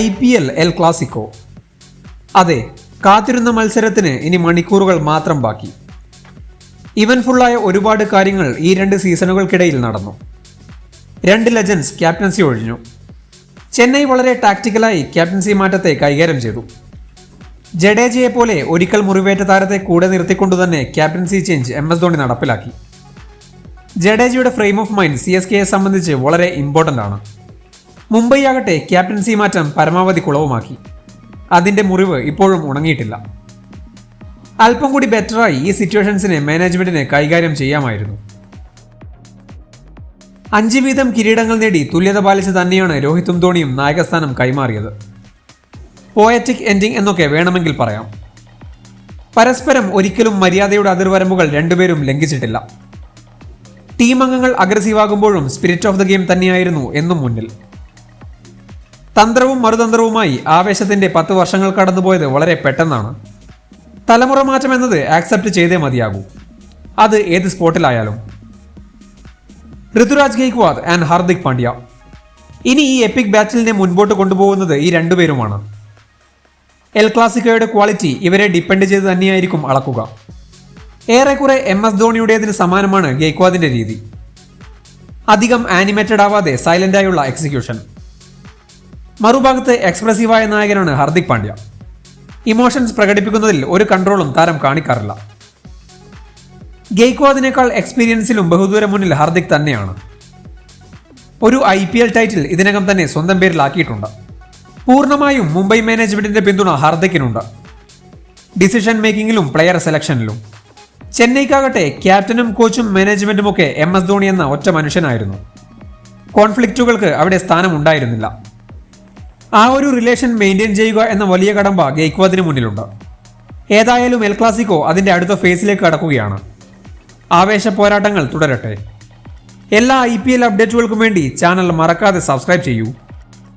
I P L El Clasico. അതെ കാത്തിരുന്ന മത്സരത്തിന് ഇനി മണിക്കൂറുകൾ മാത്രം ബാക്കി. ഇവൻഫുള്ളായ ഒരുപാട് കാര്യങ്ങൾ ഈ രണ്ട് സീസണുകൾക്കിടയിൽ നടന്നു. രണ്ട് ലെജൻസ് ക്യാപ്റ്റൻസി ഒഴിഞ്ഞു. ചെന്നൈ വളരെ ടാക്റ്റിക്കലായി ക്യാപ്റ്റൻസി മാറ്റത്തെ കൈകാര്യം ചെയ്തു. ജഡേജയെ പോലെ ഒരിക്കൽ മുറിവേറ്റ താരത്തെ കൂടെ നിർത്തിക്കൊണ്ടു തന്നെ captaincy change M S Dhoni നടപ്പിലാക്കി. ജഡേജയുടെ frame of mind C S കെയെ സംബന്ധിച്ച് വളരെ ഇമ്പോർട്ടന്റ് ആണ്. മുംബൈ ആകട്ടെ ക്യാപ്റ്റൻസി മാറ്റം പരമാവധി കുളവുമാക്കി. അതിന്റെ മുറിവ് ഇപ്പോഴും ഉണങ്ങിയിട്ടില്ല. അല്പം കൂടി ബെറ്ററായി ഈ സിറ്റുവേഷൻസിനെ മാനേജ്മെന്റിന് കൈകാര്യം ചെയ്യാമായിരുന്നു. അഞ്ച് വീതം കിരീടങ്ങൾ നേടി തുല്യത പാലിച്ച് തന്നെയാണ് രോഹിത്തും ധോണിയും നായകസ്ഥാനം കൈമാറിയത്. പോയറ്റിക് എൻഡിംഗ് എന്നൊക്കെ വേണമെങ്കിൽ പറയാം. പരസ്പരം ഒരിക്കലും മര്യാദയുടെ അതിർവരമ്പുകൾ രണ്ടുപേരും ലംഘിച്ചിട്ടില്ല. ടീം അംഗങ്ങൾ അഗ്രസീവ് ആകുമ്പോഴും സ്പിരിറ്റ് ഓഫ് ദ ഗെയിം തന്നെയായിരുന്നു എന്നും മുന്നിൽ. തന്ത്രവും മറുതന്ത്രവുമായി ആവേശത്തിന്റെ പത്ത് വർഷങ്ങൾ കടന്നുപോയത് വളരെ പെട്ടെന്നാണ്. തലമുറ മാറ്റം എന്നത് ആക്സെപ്റ്റ് ചെയ്തേ മതിയാകൂ. അത് ഏത് സ്പോട്ടിലായാലും. ഋതുരാജ് ഗെയ്ക്വാദ് ആൻഡ് ഹാർദിക് പാണ്ഡ്യ. ഇനി ഈ എപ്പിക് ബാറ്റിലിനെ മുൻപോട്ട് കൊണ്ടുപോകുന്നത് ഈ രണ്ടുപേരുമാണ് എൽ ക്ലാസിക്കോയുടെ ക്വാളിറ്റി ഇവരെ ഡിപ്പെൻഡ് ചെയ്ത് തന്നെയായിരിക്കും അളക്കുക. ഏറെക്കുറെ എം എസ് ധോണിയുടേതിന് സമാനമാണ് ഗെയ്ക്വാദിന്റെ രീതി. അധികം ആനിമേറ്റഡ് ആവാതെ സൈലന്റായുള്ള എക്സിക്യൂഷൻ മറുഭാഗത്ത് എക്സ്പ്രസീവായ നായകനാണ് ഹാർദിക് പാണ്ഡ്യ. ഇമോഷൻസ് പ്രകടിപ്പിക്കുന്നതിൽ ഒരു കൺട്രോളും താരം കാണിക്കാറില്ല. ഗെയ്ക്വാദിനേക്കാൾ എക്സ്പീരിയൻസിലും ബഹുദൂരം മുന്നിൽ ഹാർദിക് തന്നെയാണ്. ഒരു ഐ പി എൽ ടൈറ്റിൽ ഇതിനകം തന്നെ സ്വന്തം പേരിലാക്കിയിട്ടുണ്ട്. പൂർണമായും മുംബൈ മാനേജ്മെന്റിന്റെ പിന്തുണ ഹാർദിക്കിനുണ്ട്. ഡിസിഷൻ മേക്കിംഗിലും പ്ലെയർ സെലക്ഷനിലും. ചെന്നൈക്കാകട്ടെ ക്യാപ്റ്റനും കോച്ചും മാനേജ്മെന്റുമൊക്കെ എം എസ് ധോണി എന്ന ഒറ്റ മനുഷ്യനായിരുന്നു. കോൺഫ്ലിക്റ്റുകൾക്ക് അവിടെ സ്ഥാനമുണ്ടായിരുന്നില്ല. ആ ഒരു റിലേഷൻ മെയിന്റെയിൻ ചെയ്യുക എന്ന വലിയ കടമ്പ ഗെയ്ക്വാദിന് മുന്നിലുണ്ട്. ഏതായാലും എൽ ക്ലാസിക്കോ അതിന്റെ അടുത്ത ഫേസിലേക്ക് കടക്കുകയാണ്. ആവേശ പോരാട്ടങ്ങൾ തുടരട്ടെ. എല്ലാ ഐ പി എൽ അപ്ഡേറ്റുകൾക്കും വേണ്ടി ചാനൽ മറക്കാതെ സബ്സ്ക്രൈബ് ചെയ്യൂ.